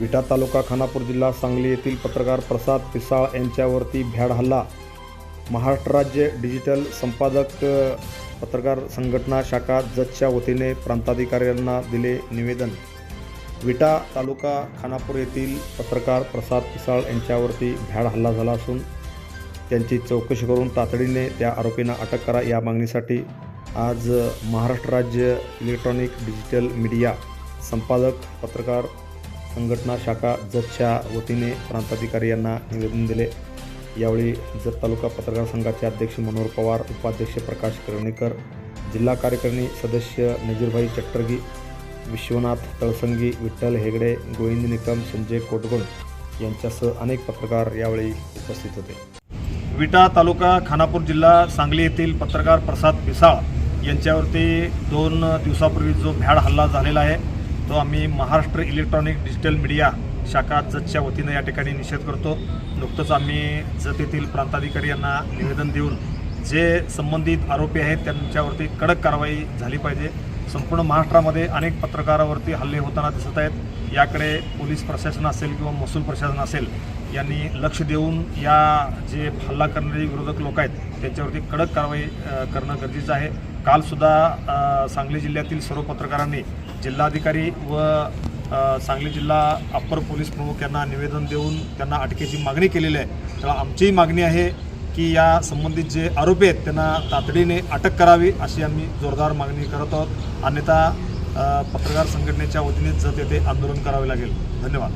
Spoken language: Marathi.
विटा तालुका खानापूर जिल्हा सांगली येथील पत्रकार प्रसाद पिसाळ यांच्यावरती भ्याड हल्ला. महाराष्ट्र राज्य डिजिटल संपादक पत्रकार संघटना शाखा जतच्या वतीने प्रांताधिकाऱ्यांना दिले निवेदन. विटा तालुका खानापूर येथील पत्रकार प्रसाद पिसाळ यांच्यावरती भ्याड हल्ला झाला असून त्यांची चौकशी करून तातडीने त्या आरोपींना अटक करा या मागणीसाठी आज महाराष्ट्र राज्य इलेक्ट्रॉनिक डिजिटल मीडिया संपादक पत्रकार संघटना शाखा जतच्या वतीने प्रांताधिकारी यांना निवेदन दिले. यावेळी जत तालुका पत्रकार संघाचे अध्यक्ष मनोहर पवार उपाध्यक्ष प्रकाश कर्णीकर जिल्हा कार्यकारिणी सदस्य नजीरभाई चट्टर्गी विश्वनाथ तळसंगी विठ्ठल हेगडे गोविंद निकम संजय कोटगुण यांच्यासह अनेक पत्रकार यावेळी उपस्थित होते. विटा तालुका खानापूर जिल्हा सांगली येथील पत्रकार प्रसाद पिसाळ यांच्यावरती दोन दिवसापूर्वी जो भ्याड हल्ला झालेला आहे तो आम्ही महाराष्ट्र इलेक्ट्रॉनिक डिजिटल मीडिया शाखा जतच्या वतीनं या ठिकाणी निषेध करतो. नुकतंच आम्ही जत येथील प्रांताधिकारी यांना निवेदन देऊन जे संबंधित आरोपी आहेत त्यांच्यावरती कडक कारवाई झाली पाहिजे. संपूर्ण महाराष्ट्रामध्ये अनेक पत्रकारावरती हल्ले होताना दिसत आहेत. याकडे पोलीस प्रशासन असेल किंवा महसूल प्रशासन असेल यांनी लक्ष देऊन या जे हल्ला करणारे विरोधक लोक आहेत त्यांच्यावरती कडक कारवाई करणं गरजेचं आहे. कालसुद्धा सांगली जिल्ह्यातील सर्व पत्रकारांनी जिल्हाधिकारी व सांगली जिल्हा अप्पर पोलीस प्रमुख यांना निवेदन देऊन त्यांना अटकेची मागणी केलेली आहे. तर आमचीही मागणी आहे की या संबंधित जे आरोपी आहेत त्यांना तातडीने अटक करावी अशी आम्ही जोरदार मागणी करत आहोत. अन्यथा पत्रकार संघटनेच्या वतीने जत येथे आंदोलन करावे लागेल. धन्यवाद.